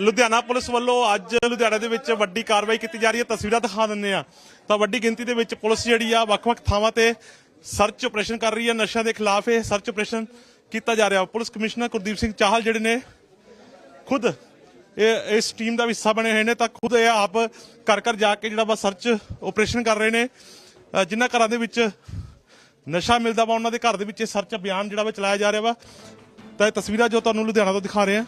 Ludhiana police ਵੱਲੋਂ ਅੱਜ ਲੁਧਿਆਣਾ ਦੇ ਵਿੱਚ ਵੱਡੀ ਕਾਰਵਾਈ ਕੀਤੀ ਜਾ ਰਹੀ ਹੈ। ਤਸਵੀਰਾਂ ਦਿਖਾ ਦਿੰਦੇ ਆ ਤਾਂ ਵੱਡੀ ਗਿਣਤੀ ਦੇ ਵਿੱਚ ਪੁਲਿਸ ਜਿਹੜੀ ਆ, ਵੱਖ-ਵੱਖ ਥਾਵਾਂ ਤੇ ਸਰਚ ਆਪਰੇਸ਼ਨ ਕਰ ਰਹੀ ਹੈ। ਨਸ਼ਿਆਂ ਦੇ ਖਿਲਾਫ ਇਹ ਸਰਚ ਆਪਰੇਸ਼ਨ ਕੀਤਾ ਜਾ ਰਿਹਾ। ਪੁਲਿਸ ਕਮਿਸ਼ਨਰ ਕੁਲਦੀਪ ਸਿੰਘ ਚਾਹਲ ਜਿਹੜੇ ਨੇ, ਖੁਦ ਇਹ, ਇਸ ਟੀਮ ਦਾ ਹਿੱਸਾ ਬਣੇ ਹੋਏ ਨੇ। ਤਾਂ ਖੁਦ ਇਹ ਆਪ ਘਰ ਘਰ ਜਾ ਕੇ ਜਿਹੜਾ ਵਾ ਸਰਚ ਆਪਰੇਸ਼ਨ ਕਰ ਰਹੇ ਨੇ। ਜਿਨ੍ਹਾਂ ਘਰਾਂ ਦੇ ਵਿੱਚ ਨਸ਼ਾ ਮਿਲਦਾ ਵਾ, ਉਹਨਾਂ ਦੇ ਘਰ ਦੇ ਵਿੱਚ ਇਹ ਸਰਚ ਅਭਿਆਨ ਜਿਹੜਾ ਵਾ ਚਲਾਇਆ ਜਾ ਰਿਹਾ ਵਾ। ਤਾਂ ਇਹ ਤਸਵੀਰਾਂ ਜੋ ਤੁਹਾਨੂੰ ਲੁਧਿਆਣਾ ਤੋਂ ਦਿਖਾ ਰਹੇ ਹਾਂ।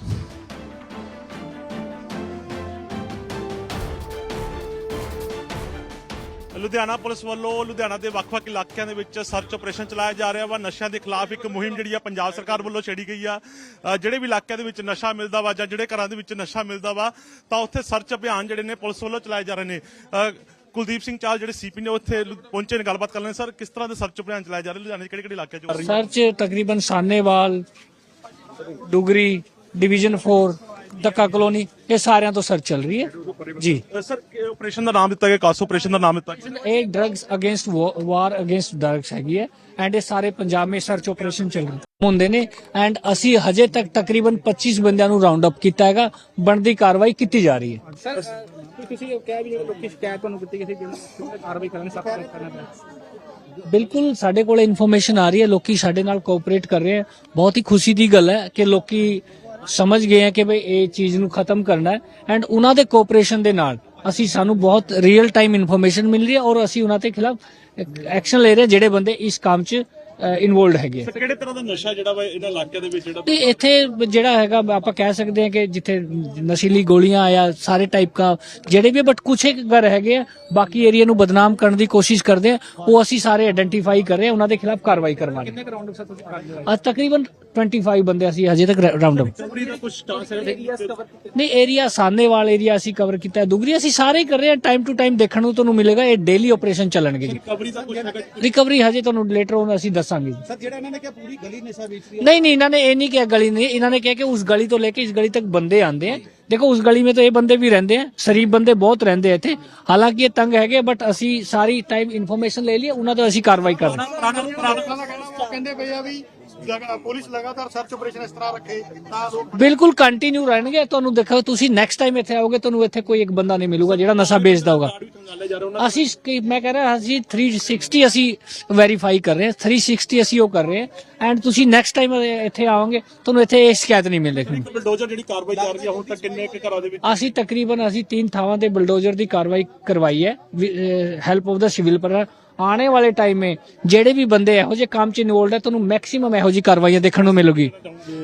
ਲੁਧਿਆਣਾ ਪੁਲਿਸ ਵੱਲੋਂ ਲੁਧਿਆਣਾ ਦੇ ਵੱਖ-ਵੱਖ ਇਲਾਕਿਆਂ ਦੇ ਵਿੱਚ ਸਰਚ ਆਪਰੇਸ਼ਨ ਚਲਾਇਆ ਜਾ ਰਿਹਾ ਵਾ। ਨਸ਼ਿਆਂ ਦੇ ਖਿਲਾਫ ਇੱਕ ਮੁਹਿੰਮ ਜਿਹੜੀ ਆ ਪੰਜਾਬ ਸਰਕਾਰ ਵੱਲੋਂ ਛੇੜੀ ਗਈ ਆ। ਜਿਹੜੇ ਵੀ ਇਲਾਕਿਆਂ ਦੇ ਵਿੱਚ ਨਸ਼ਾ ਮਿਲਦਾ ਵਾ ਜਾਂ ਜਿਹੜੇ ਘਰਾਂ ਦੇ ਵਿੱਚ ਨਸ਼ਾ ਮਿਲਦਾ ਵਾ, ਤਾਂ ਉੱਥੇ ਸਰਚ ਅਭਿਆਨ ਜਿਹੜੇ ਨੇ ਪੁਲਿਸ ਵੱਲੋਂ ਚਲਾਏ ਜਾ ਰਹੇ ਨੇ। ਕੁਲਦੀਪ ਸਿੰਘ ਚਾਲ ਜਿਹੜੇ ਸੀਪੀ ਨੇ ਉੱਥੇ ਪਹੁੰਚੇ ਨੇ, ਗੱਲਬਾਤ ਕਰ ਲੈਣ। ਸਰ, ਕਿਸ ਤਰ੍ਹਾਂ ਦੇ ਸਰਚ ਅਭਿਆਨ ਚਲਾਏ ਜਾ ਰਹੇ? ਲੁਧਿਆਣੇ ਦੇ ਕਿਹੜੇ-ਕਿਹੜੇ ਇਲਾਕੇ 'ਚ? ਹੋ ਤਕਰੀਬਨ ਸਾਨੇਵਾਲ, ਡੁਗਰੀ, ਡਿਵੀਜ਼ਨ 4 ਦੱਕਾ ਕਲੋਨੀ ਇਹ ਸਾਰਿਆਂ ਤੋਂ ਸਰਚ ਚੱਲ ਰਹੀ ਹੈ। ਜੀ। ਸਰ ਆਪਰੇਸ਼ਨ ਦਾ ਨਾਮ ਦਿੱਤਾ ਗਿਆ ਕਾਸ ਆਪਰੇਸ਼ਨ ਦਾ ਨਾਮ ਦਿੱਤਾ ਗਿਆ। ਇਹ drugs against war against drugs ਹੈਗੀ ਹੈ ਐਂਡ ਇਹ ਸਾਰੇ ਪੰਜਾਬ ਵਿੱਚ ਸਰਚ ਆਪਰੇਸ਼ਨ ਚੱਲ ਰਹੇ ਹੁੰਦੇ ਨੇ ਐਂਡ ਅਸੀਂ ਹਜੇ ਤੱਕ ਤਕਰੀਬਨ 25 ਬੰਦਿਆਂ ਨੂੰ ਰਾਉਂਡ ਅਪ ਕੀਤਾ ਹੈਗਾ ਬਣਦੀ ਕਾਰਵਾਈ ਕੀਤੀ ਜਾ ਰਹੀ ਹੈ। ਸਰ ਤੁਸੀਂ ਕਹਿ ਵੀ ਨਹੀਂ ਲੋਕੀ ਸ਼ਿਕਾਇਤ ਤੁਹਾਨੂੰ ਕੀਤੀ ਕਿਸੇ ਦੀ ਕਾਰਵਾਈ ਕਰਨ ਸਖਤ ਕਰਨਾ ਪੈਣਾ ਬਿਲਕੁਲ ਸਾਡੇ ਕੋਲ ਇਨਫੋਰਮੇਸ਼ਨ ਆ ਰਹੀ ਹੈ ਲੋਕੀ ਸਾਡੇ ਨਾਲ ਕੋਆਪਰੇਟ ਕਰ ਰਹੇ ਹੈ। ਬਹੁਤ ਹੀ ਖੁਸ਼ੀ ਦੀ ਗੱਲ ਹੈ ਕਿ ਲੋਕੀ ਸਮਝ ਗਏ ਆ ਕਿ ਭਈ ਇਹ ਚੀਜ਼ ਨੂੰ ਖਤਮ ਕਰਨਾ ਹੈ। ਐਂਡ ਉਹਨਾਂ ਦੇ ਕੋਆਪਰੇਸ਼ਨ ਦੇ ਨਾਲ ਅਸੀਂ ਸਾਨੂੰ ਬਹੁਤ ਰੀਅਲ ਟਾਈਮ ਇਨਫੋਰਮੇਸ਼ਨ ਮਿਲ ਰਹੀ ਹੈ ਔਰ ਅਸੀਂ ਉਹਨਾਂ ਦੇ ਖਿਲਾਫ ਐਕਸ਼ਨ ਲੈ ਰਹੇ ਹਾਂ ਜਿਹੜੇ ਬੰਦੇ ਇਸ ਕੰਮ 'ਚ ਇਨਵੋਲਡ ਹੈਗੇ ਸਰ ਕਿਹੜੇ ਤਰ੍ਹਾਂ ਦਾ ਨਸ਼ਾ ਜਿਹੜਾ ਵਾ ਇਹਨਾਂ ਇਲਾਕਿਆਂ ਦੇ ਵਿੱਚ ਜਿਹੜਾ ਤੇ ਇੱਥੇ ਜਿਹੜਾ ਹੈਗਾ ਆਪਾਂ ਕਹਿ ਸਕਦੇ ਹਾਂ ਕਿ ਜਿੱਥੇ ਨਸ਼ੀਲੀ ਗੋਲੀਆਂ ਆਇਆ ਸਾਰੇ ਟਾਈਪ ਦਾ ਜਿਹੜੇ ਵੀ ਬਟ ਕੁਛ ਇੱਕ ਘਰ ਹੈਗੇ ਆ ਬਾਕੀ ਏਰੀਆ ਨੂੰ ਬਦਨਾਮ ਕਰਨ ਦੀ ਕੋਸ਼ਿਸ਼ ਕਰਦੇ ਆ ਉਹ ਅਸੀਂ ਸਾਰੇ ਆਇਡੈਂਟੀਫਾਈ ਕਰ ਰਹੇ ਹਾਂ ਉਹਨਾਂ ਦੇ ਖਿਲਾਫ ਕਾਰਵਾਈ ਕਰਵਾਉਣੀ। ਕਿੰਨੇ ਰਾਉਂਡ ਸਰ ਤੁਸੀਂ ਕਰ ਦਿਓ ਅੱਜ ਤਕਰੀਬਨ 25 ਬੰਦੇ ਅਸੀਂ ਹਜੇ ਤੱਕ ਰਾਉਂਡ ਅਪ ਕੁਝ ਨਹੀਂ ਏਰੀਆ ਸਾਨੇਵਾਲ ਏਰੀਆ ਅਸੀਂ ਕਵਰ ਕੀਤਾ ਦੁਗਰੀ ਅਸੀਂ ਸਾਰੇ ਕਰ ਰਹੇ ਹਾਂ ਟਾਈਮ ਟੂ ਟਾਈਮ ਦੇਖਣ ਨੂੰ ਤੁਹਾਨੂੰ ਮਿਲੇਗਾ ਇਹ ਡੇਲੀ ਆਪਰੇਸ਼ਨ ਚੱਲਣਗੇ ਜੀ। ਰਿਕਵਰੀ ਕੁਝ ਹਜੇ ਤੁਹਾਨੂੰ ਲੇਟਰ ਔਨ ਅਸੀਂ ਦੱਸਾਂਗੇ ਸਰ ਜਿਹੜਾ ਇਹਨਾਂ ਨੇ ਕਿਹਾ ਪੂਰੀ ਗਲੀ ਨਸ਼ਾ ਵੇਚਦੀ ਹੈ। ਨਹੀਂ ਨਹੀਂ ਇਹਨਾਂ ਨੇ ਇਹ ਨਹੀਂ ਕਿਹਾ ਗਲੀ ਨਹੀਂ ਇਹਨਾਂ ਨੇ ਕਿਹਾ ਕਿ ਉਸ ਗਲੀ ਤੋਂ ਲੈ ਕੇ ਇਸ ਗਲੀ ਤੱਕ ਬੰਦੇ ਆਂਦੇ ਆ। ਦੇਖੋ ਉਸ ਗਲੀ ਮੇ ਤਾਂ ਇਹ ਬੰਦੇ ਵੀ ਰਹਿੰਦੇ ਆ ਸ਼ਰੀਬ ਬੰਦੇ ਬਹੁਤ ਰਹਿੰਦੇ ਆ ਇੱਥੇ। ਹਾਲਾਂਕਿ ਇਹ ਤੰਗ ਹੈਗੇ ਬਟ ਅਸੀਂ ਸਾਰੀ ਟਾਈਮ ਇਨਫੋਰਮੇਸ਼ਨ ਲੈ ਲਈ ਉਹਨਾਂ ਤੋਂ ਅਸੀਂ ਕਾਰਵਾਈ ਕਰ ਕਹਿੰਦੇ ਪਏ ਵੀ ਜਗ੍ਹਾ- ਪੁਲਿਸ ਲਗਾਤਾਰ ਸਰਚ ਆਪਰੇਸ਼ਨ ਇਸ ਤਰ੍ਹਾਂ ਰੱਖੇ ਤਾਂ ਲੋਕ ਬਿਲਕੁਲ ਕੰਟੀਨਿਊ ਰਹਿਣਗੇ ਤੁਹਾਨੂੰ ਦੇਖੋ ਤੁਸੀਂ ਨੈਕਸਟ ਟਾਈਮ ਇੱਥੇ ਆਓਗੇ ਤੁਹਾਨੂੰ ਇੱਥੇ ਕੋਈ ਇੱਕ ਬੰਦਾ ਨਹੀਂ ਮਿਲੂਗਾ ਜਿਹੜਾ ਨਸ਼ਾ ਵੇਚਦਾ ਹੋਗਾ ਅਸੀਂ ਕੀ- ਮੈਂ ਕਹਿ ਰਿਹਾ ਅਸੀਂ 360 ਅਸੀਂ ਵੈਰੀਫਾਈ ਕਰ ਰਹੇ ਹਾਂ 360 ਅਸੀਂ ਉਹ ਕਰ ਰਹੇ ਹਾਂ ਐਂਡ ਤੁਸੀਂ ਨੈਕਸਟ ਟਾਈਮ ਇੱਥੇ ਆਓਗੇ ਤੁਹਾਨੂੰ ਇੱਥੇ ਇਹ ਸ਼ਿਕਾਇਤ ਨਹੀਂ ਮਿਲੇਗੀ। ਬਲਡੋਜ਼ਰ ਜਿਹੜੀ ਕਾਰਵਾਈ ਚੱਲ ਰਹੀ ਹੈ ਹੁਣ ਤੱਕ ਕਿੰਨੇ ਕੁ ਘਰਾਂ ਦੇ ਵਿੱਚ? ਅਸੀਂ ਤਕਰੀਬਨ ਅਸੀਂ ਤਿੰਨ ਥਾਵਾਂ ਤੇ ਬਲਡੋਜ਼ਰ ਦੀ ਕਾਰਵਾਈ ਕਰਵਾਈ ਹੈ ਹੈਲਪ ਆਫ ਦਾ ਸਿਵਲ ਪਰ ਆਉਣੇ ਵਾਲੇ ਟਾਈਮ ਮੇ ਜਿਹੜੇ ਵੀ ਬੰਦੇ ਇਹੋ ਜਿਹੇ ਕੰਮ 'ਚ ਇਨਵੋਲਡ ਹੈ ਤੁਹਾਨੂੰ ਮੈਕਸਿਮਮ ਇਹੋ ਜਿਹੀ ਕਾਰਵਾਈਆਂ ਦੇਖਣ ਨੂੰ ਮਿਲੂਗੀ।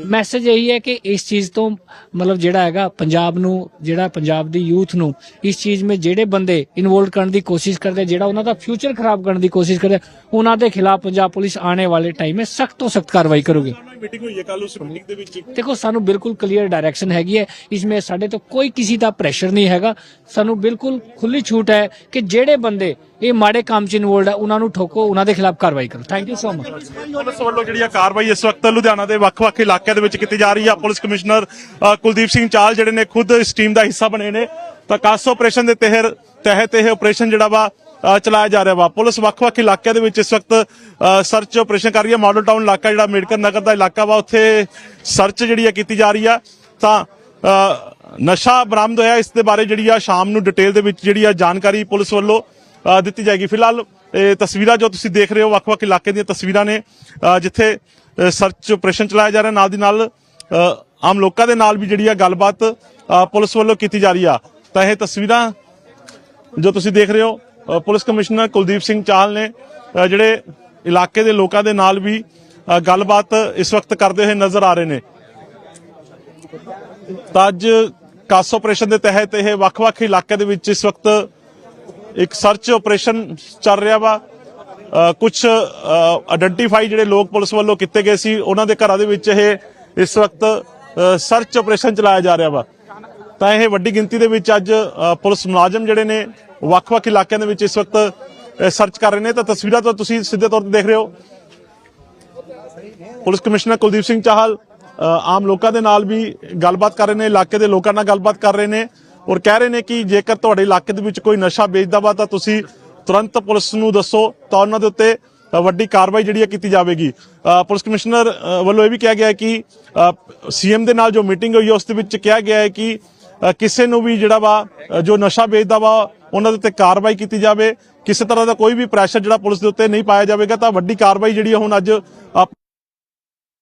ਮੈਸੇਜ ਇਹੀ ਹੈ ਕਿ ਇਸ ਚੀਜ਼ ਤੋਂ ਮਤਲਬ ਜਿਹੜਾ ਹੈਗਾ, ਪੰਜਾਬ ਨੂੰ, ਜਿਹੜਾ ਪੰਜਾਬ ਦੀ ਯੂਥ ਨੂੰ, ਇਸ ਚੀਜ਼ ਮੇ ਜਿਹੜੇ ਬੰਦੇ ਇਨਵੋਲਡ ਕਰਨ ਦੀ ਕੋਸ਼ਿਸ਼ ਕਰਦੇ ਜਿਹੜਾ ਉਹਨਾਂ ਦਾ ਫਿਊਚਰ ਖਰਾਬ ਕਰਨ ਦੀ ਕੋਸ਼ਿਸ਼ ਕਰਦੇ ਉਹਨਾਂ ਦੇ ਖਿਲਾਫ ਪੰਜਾਬ ਪੁਲਿਸ ਆਉਣੇ ਵਾਲੇ ਟਾਈਮ ਮੇ ਸਖਤ ਤੋਂ ਸਖਤ ਕਾਰਵਾਈ ਕਰੂਗੀ। ਮੀਟਿੰਗ ਹੋਈ ਹੈ ਕੱਲ ਉਸ ਮੀਟਿੰਗ ਦੇ ਵਿੱਚ? ਦੇਖੋ ਸਾਨੂੰ ਬਿਲਕੁਲ ਕਲੀਅਰ ਡਾਇਰੈਕਸ਼ਨ ਹੈਗੀ ਹੈ। ਇਸਮੇ ਸਾਡੇ ਤੋਂ ਕੋਈ ਕਿਸੇ ਦਾ ਪ੍ਰੈਸ਼ਰ ਨਹੀਂ ਹੈਗਾ। ਸਾਨੂੰ ਬਿਲਕੁਲ ਖੁੱਲੀ ਛੂਟ ਹੈ ਕਿ ਜਿਹੜੇ ਬੰਦੇ ਇਹ ਮਾੜੇ ਕੰਮ 'ਚ ਇਨਵੋਲਡ ਹੈ ਉਹਨਾਂ ਨੂੰ ਠੋਕੋ ਉਹਨਾਂ ਦੇ ਖਿਲਾਫ ਕਾਰਵਾਈ ਕਰੋ। Thank you so much police ਵੱਲੋਂ ਜਿਹੜੀ ਆ ਕਾਰਵਾਈ ਇਸ ਵਕਤ ਲੁਧਿਆਣਾ ਦੇ ਵੱਖ-ਵੱਖ ਇਲਾਕਿਆਂ ਦੇ ਵਿੱਚ ਕੀਤੀ ਜਾ ਰਹੀ ਆ। ਪੁਲਿਸ ਕਮਿਸ਼ਨਰ ਕੁਲਦੀਪ ਸਿੰਘ ਚਾਲ ਜਿਹੜੇ ਨੇ ਖੁਦ ਇਸ ਟੀਮ ਦਾ ਹਿੱਸਾ ਬਣੇ ਨੇ। ਤਾਂ ਕਾਸ ਆਪਰੇਸ਼ਨ ਦੇ ਤਹਿਰ ਤਹਿਤ ਇਹ ਆਪਰੇਸ਼ਨ ਜਿਹੜਾ ਵਾ ਚਲਾਇਆ ਜਾ ਰਿਹਾ ਵਾ। ਪੁਲਿਸ ਵੱਖ-ਵੱਖ ਇਲਾਕਿਆਂ ਦੇ ਵਿੱਚ ਇਸ ਵਕਤ ਸਰਚ ਆਪਰੇਸ਼ਨ ਕਰ ਰਹੀ ਹੈ। ਮਾਡਲ ਟਾਊਨ ਇਲਾਕਾ ਜਿਹੜਾ ਮੇਡਕਰ ਨਗਰ ਦਾ ਇਲਾਕਾ ਵਾ, ਉੱਥੇ ਸਰਚ ਜਿਹੜੀ ਆ ਕੀਤੀ ਜਾ ਰਹੀ ਆ। ਤਾਂ ਨਸ਼ਾ ਬਰਾਮਦ ਹੋਇਆ। ਇਸ ਦੇ ਬਾਰੇ ਜਿਹੜੀ ਆ ਸ਼ਾਮ ਨੂੰ ਡਿਟੇਲ ਦੇ ਵਿੱਚ ਜਿਹੜੀ ਆ ਜਾਣਕਾਰੀ ਪੁਲਿਸ ਵੱਲੋਂ ਦਿੱਤੀ ਜਾਏਗੀ। ਫਿਲਹਾਲ ਇਹ ਤਸਵੀਰਾਂ ਜੋ ਤੁਸੀਂ ਦੇਖ ਰਹੇ ਹੋ, ਵੱਖ-ਵੱਖ ਇਲਾਕੇ ਦੀਆਂ ਤਸਵੀਰਾਂ ਨੇ ਜਿੱਥੇ ਸਰਚ ਆਪਰੇਸ਼ਨ ਚਲਾਇਆ ਜਾ ਰਿਹਾ। ਨਾਲ ਦੀ ਨਾਲ ਆਮ ਲੋਕਾਂ ਦੇ ਨਾਲ ਵੀ ਜਿਹੜੀ ਆ ਗੱਲਬਾਤ ਪੁਲਿਸ ਵੱਲੋਂ ਕੀਤੀ ਜਾ ਰਹੀ ਆ। ਤਾਂ ਇਹ ਤਸਵੀਰਾਂ ਜੋ ਤੁਸੀਂ ਦੇਖ ਰਹੇ ਹੋ ਪੁਲਿਸ ਕਮਿਸ਼ਨਰ ਕੁਲਦੀਪ ਸਿੰਘ ਚਾਹਲ ਨੇ ਜਿਹੜੇ ਇਲਾਕੇ ਦੇ ਲੋਕਾਂ ਦੇ ਨਾਲ ਵੀ ਗੱਲਬਾਤ ਇਸ ਵਕਤ ਕਰਦੇ ਹੋਏ ਨਜ਼ਰ ਆ ਰਹੇ ਨੇ। ਤਾਂ ਅੱਜ ਕਾਸ ਆਪਰੇਸ਼ਨ ਦੇ ਤਹਿਤ ਇਹ ਵੱਖ-ਵੱਖ ਇਲਾਕਿਆਂ ਦੇ ਵਿੱਚ ਇਸ ਵਕਤ ਇੱਕ ਸਰਚ ਆਪਰੇਸ਼ਨ ਚੱਲ ਰਿਹਾ ਵਾ। ਕੁਝ ਆਇਡੈਂਟੀਫਾਈ ਜਿਹੜੇ ਲੋਕ ਪੁਲਿਸ ਵੱਲੋਂ ਕੀਤੇ ਗਏ ਸੀ, ਉਹਨਾਂ ਦੇ ਘਰਾਂ ਦੇ ਵਿੱਚ ਇਹ ਇਸ ਵਕਤ ਸਰਚ ਆਪਰੇਸ਼ਨ ਚਲਾਇਆ ਜਾ ਰਿਹਾ ਵਾ। ਤਾਂ ਇਹ ਵੱਡੀ ਗਿਣਤੀ ਦੇ ਵਿੱਚ ਅੱਜ ਪੁਲਿਸ ਮੁਲਾਜ਼ਮ ਜਿਹੜੇ ਨੇ ਵੱਖ-ਵੱਖ ਇਲਾਕਿਆਂ ਦੇ ਵਿੱਚ ਇਸ ਵਕਤ ਸਰਚ ਕਰ ਰਹੇ ਨੇ, ਤਾਂ ਤਸਵੀਰਾਂ ਤੋਂ ਤੁਸੀਂ ਸਿੱਧੇ ਤੌਰ ਤੇ ਦੇਖ ਰਹੇ ਹੋ। ਪੁਲਿਸ ਕਮਿਸ਼ਨਰ ਕੁਲਦੀਪ ਸਿੰਘ ਚਾਹਲ ਆਮ ਲੋਕਾਂ ਦੇ ਨਾਲ ਵੀ ਗੱਲਬਾਤ ਕਰ ਰਹੇ ਨੇ, ਇਲਾਕੇ ਦੇ ਲੋਕਾਂ ਨਾਲ ਗੱਲਬਾਤ ਕਰ ਰਹੇ ਨੇ ਔਰ ਕਹਿ ਰਹੇ ਨੇ ਕਿ ਜੇਕਰ ਤੁਹਾਡੇ ਇਲਾਕੇ ਦੇ ਵਿੱਚ ਕੋਈ ਨਸ਼ਾ ਵੇਚਦਾ ਵਾ, ਤਾਂ ਤੁਸੀਂ ਤੁਰੰਤ ਪੁਲਿਸ ਨੂੰ ਦੱਸੋ, ਤਾਂ ਉਹਨਾਂ ਦੇ ਉੱਤੇ ਵੱਡੀ ਕਾਰਵਾਈ ਜਿਹੜੀ ਹੈ ਕੀਤੀ ਜਾਵੇਗੀ। ਪੁਲਿਸ ਕਮਿਸ਼ਨਰ ਵੱਲੋਂ ਇਹ ਵੀ ਕਿਹਾ ਗਿਆ ਹੈ ਕਿ ਸੀਐਮ ਦੇ ਨਾਲ ਜੋ ਮੀਟਿੰਗ ਹੋਈ ਹੈ, ਉਸ ਦੇ ਵਿੱਚ ਕਿਹਾ ਗਿਆ ਹੈ ਕਿ ਕਿਸੇ ਨੂੰ ਵੀ ਜਿਹੜਾ ਵਾ ਜੋ ਨਸ਼ਾ ਵੇਚਦਾ ਵਾ, ਉਹਨਾਂ ਦੇ ਉੱਤੇ ਕਾਰਵਾਈ ਕੀਤੀ ਜਾਵੇ। ਕਿਸੇ ਤਰ੍ਹਾਂ ਦਾ ਕੋਈ ਵੀ ਪ੍ਰੈਸ਼ਰ ਜਿਹੜਾ ਪੁਲਿਸ ਦੇ ਉੱਤੇ ਨਹੀਂ ਪਾਇਆ ਜਾਵੇਗਾ, ਤਾਂ ਵੱਡੀ ਕਾਰਵਾਈ ਜਿਹੜੀ ਆ ਹੁਣ ਅੱਜ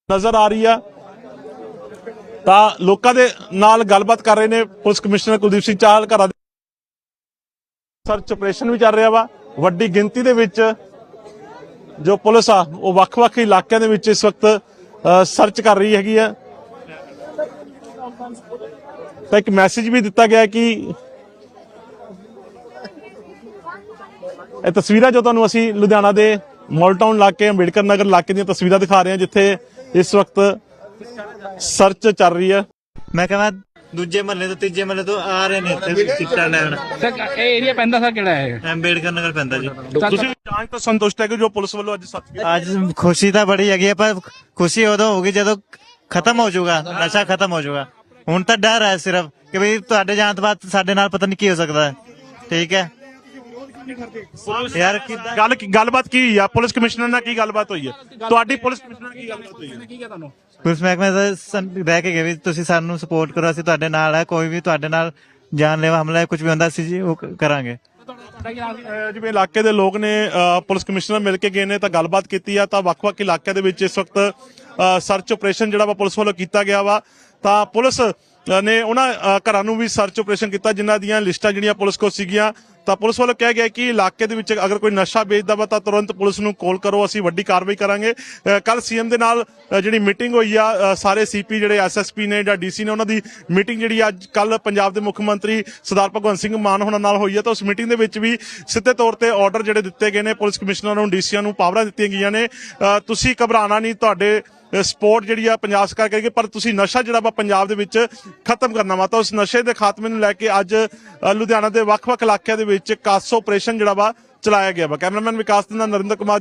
ਨਜ਼ਰ ਆ ਰਹੀ ਆ। ਤਾਂ ਲੋਕਾਂ ਦੇ ਨਾਲ ਗੱਲਬਾਤ ਕਰ ਰਹੇ ਨੇ ਪੁਲਿਸ ਕਮਿਸ਼ਨਰ ਕੁਲਦੀਪ ਸਿੰਘ ਚਾਹਲ, ਘਰਾਂ ਦੇ ਸਰਚ ਆਪਰੇਸ਼ਨ ਵੀ ਚੱਲ ਰਿਹਾ ਵਾ। ਵੱਡੀ ਗਿਣਤੀ ਦੇ ਵਿੱਚ ਜੋ ਪੁਲਿਸ ਆ, ਉਹ ਵੱਖ-ਵੱਖ ਇਲਾਕਿਆਂ ਦੇ ਵਿੱਚ ਇਸ ਵਕਤ ਸਰਚ ਕਰ ਰਹੀ ਹੈਗੀ ਆ। ਤਾਂ ਇੱਕ ਮੈਸੇਜ ਵੀ ਦਿੱਤਾ ਗਿਆ ਕਿ ਇਹ ਤਸਵੀਰਾਂ ਜੋ ਤੁਹਾਨੂੰ ਅਸੀਂ ਲੁਧਿਆਣਾ ਦੇ ਮਾਲ ਟਾਊਨ ਇਲਾਕੇ ਅੰਬੇਡਕਰ ਨਗਰ ਇਲਾਕੇ ਦੀਆਂ ਤਸਵੀਰਾਂ ਦਿਖਾ ਰਹੇ ਹਾਂ ਜਿੱਥੇ ਇਸ ਵਕਤ ਸਰਚ ਚੱਲ ਰਹੀ ਹੈ। ਮੈਂ ਕਹਿੰਦਾ ਦੂਜੇ ਮਹੱਲੇ ਤੋਂ ਤੀਜੇ ਮਹੱਲੇ ਤੋਂ ਆ ਰਹੇ ਨੇ ਇੱਥੇ ਸਿੱਟਾ ਲੈਣ। ਸਰ ਇਹ ਏਰੀਆ ਪੈਂਦਾ ਸਰ ਕਿਹੜਾ ਹੈ? ਅੰਬੇਡਕਰ ਨਗਰ ਪੈਂਦਾ ਜੀ। ਤੁਸੀਂ ਜਾਂਚ ਤੋਂ ਸੰਤੁਸ਼ਟ ਹੈ ਕਿ ਜੋ ਪੁਲਿਸ ਵੱਲੋਂ ਅੱਜ ਕੀਤਾ? ਅੱਜ ਖੁਸ਼ੀ ਤਾਂ ਬੜੀ ਹੈਗੀ ਹੈ ਪਰ ਖੁਸ਼ੀ ਉਦੋਂ ਹੋਗੀ ਜਦੋਂ ਖਤਮ ਹੋ ਜਾਊਗਾ ਨਸ਼ਾ ਖਤਮ ਹੋ ਜਾਊਗਾ। ਹੁਣ ਤਾਂ ਡਰ ਹੈ ਸਿਰਫ ਕਿ ਵੀ ਤੁਹਾਡੇ ਜਾਣ ਤੋਂ ਬਾਅਦ ਸਾਡੇ ਨਾਲ ਪਤਾ ਨਹੀਂ ਕੀ ਹੋ ਸਕਦਾ ਹੈ। ਠੀਕ ਹੈ? ਯਾਰ ਕਿੱਦਾਂ? ਗੱਲ ਗੱਲਬਾਤ ਕੀ ਹੋਈ ਆ? ਪੁਲਿਸ ਕਮਿਸ਼ਨਰ ਨਾਲ ਕੀ ਗੱਲਬਾਤ ਹੋਈ ਹੈ ਤੁਹਾਡੀ ਪੁਲਿਸ ਕਮਿਸ਼ਨਰ ਨਾਲ ਕੀ ਗੱਲਬਾਤ ਹੋਈ ਹੈ ਕੀ ਕਿਹਾ ਤੁਹਾਨੂੰ? ਪੁਲਿਸ ਮਹਿਕਮੇ ਦਾ ਸੰ- ਬਹਿ ਕੇ ਗਏ ਵੀ ਤੁਸੀਂ ਸਾਨੂੰ ਸਪੋਰਟ ਕਰੋ ਅਸੀਂ ਤੁਹਾਡੇ ਨਾਲ ਹੈ ਕੋਈ ਵੀ ਤੁਹਾਡੇ ਨਾਲ ਜਾਨਲੇਵਾ ਹਮਲਾ ਕੁਝ ਵੀ ਹੁੰਦਾ ਸੀ ਜੀ ਉਹ ਕ- ਕਰਾਂਗੇ। ਤੁਹਾਡਾ ਕੀ ਨਾਮ ਸੀ ਅਹ ਜਿਵੇਂ ਇਲਾਕੇ ਦੇ ਲੋਕ ਨੇ ਅਹ ਪੁਲਿਸ ਕਮਿਸ਼ਨਰ ਮਿਲ ਕੇ ਗਏ ਨੇ ਤਾਂ ਗੱਲਬਾਤ ਕੀਤੀ ਆ ਤਾਂ ਵੱਖ-ਵੱਖ ਇਲਾਕਿਆਂ ਦੇ ਵਿੱਚ ਇਸ ਵਕਤ ਸਰਚ ਆਪਰੇਸ਼ਨ ਜਿਹੜਾ ਵਾ ਪੁਲਿਸ ਵੱਲੋਂ ਕੀਤਾ ਗਿਆ ਵਾ। ਤਾਂ ਪੁਲਿਸ ਨੇ ਉਹਨਾਂ ਘਰਾਂ ਨੂੰ ਵੀ ਸਰਚ ਆਪਰੇਸ਼ਨ ਕੀਤਾ, ਜਿਨ੍ਹਾਂ ਦੀਆਂ ਲਿਸਟਾਂ ਜਿਹੜੀਆਂ ਪੁਲਿਸ ਕੋਲ ਸੀਗੀਆਂ। ਤਾਂ ਪੁਲਿਸ ਵੱਲੋਂ ਕਿਹਾ ਗਿਆ ਕਿ ਇਲਾਕੇ ਦੇ ਵਿੱਚ ਅਗਰ ਕੋਈ ਨਸ਼ਾ ਵੇਚਦਾ ਵਾ, ਤਾਂ ਤੁਰੰਤ ਪੁਲਿਸ ਨੂੰ ਕਾਲ ਕਰੋ, ਅਸੀਂ ਵੱਡੀ ਕਾਰਵਾਈ ਕਰਾਂਗੇ। ਕੱਲ ਸੀਐਮ ਦੇ ਨਾਲ ਜਿਹੜੀ ਮੀਟਿੰਗ ਹੋਈ ਆ ਅਹ ਸਾਰੇ ਸੀਪੀ ਜਿਹੜੇ ਐਸਐਸਪੀ ਨੇ ਜਾਂ ਡੀਸੀ ਨੇ, ਉਹਨਾਂ ਦੀ ਮੀਟਿੰਗ ਜਿਹੜੀ ਅੱਜ ਕੱਲ ਪੰਜਾਬ ਦੇ ਮੁੱਖ ਮੰਤਰੀ ਸਰਦਾਰ ਭਗਵੰਤ ਸਿੰਘ ਮਾਨ ਹੋਣਾ ਨਾਲ ਹੋਈ ਆ। ਤਾਂ ਉਸ ਮੀਟਿੰਗ ਦੇ ਵਿੱਚ ਵੀ ਸਿੱਧੇ ਤੌਰ ਤੇ ਆਰਡਰ ਜਿਹੜੇ ਦਿੱਤੇ ਗਏ ਨੇ, ਪੁਲਿਸ ਕਮਿਸ਼ਨਰਾਂ ਨੂੰ ਡੀਸੀਆਂ ਨੂੰ ਪਾਵਰਾਂ ਦਿੱਤੀਆਂ ਗਈਆਂ ਨੇ। ਤੁਸੀਂ ਘਬਰਾਣਾ ਨਹੀਂ, ਤੁਹਾਡੇ ਸਪੋਰਟ ਜਿਹੜੀ ਆ ਪੰਜਾਬ ਸਰਕਾਰ ਕਰੇਗੀ ਪਰ ਤੁਸੀਂ ਨਸ਼ਾ ਜਿਹੜਾ ਵਾ ਪੰਜਾਬ ਦੇ ਵਿੱਚ ਖਤਮ ਕਰਨਾ ਵਾ ਤਾਂ ਉਸ ਨਸ਼ੇ ਦੇ ਖਾਤਮੇ ਨੂੰ ਲੈ ਕੇ ਅੱਜ ਅ, ਲੁਧਿਆਣਾ ਦੇ ਵੱਖ-ਵੱਖ ਇਲਾਕਿਆਂ ਦੇ ਵਿੱਚ ਕਾਸੋ ਆਪਰੇਸ਼ਨ ਜਿਹੜਾ ਵਾ ਚਲਾਇਆ ਗਿਆ ਵਾ। ਕੈਮਰਾਮੈਨ ਵਿਕਾਸ ਦੇ ਨਾਲ ਨਰਿੰਦਰ ਕੁਮਾਰ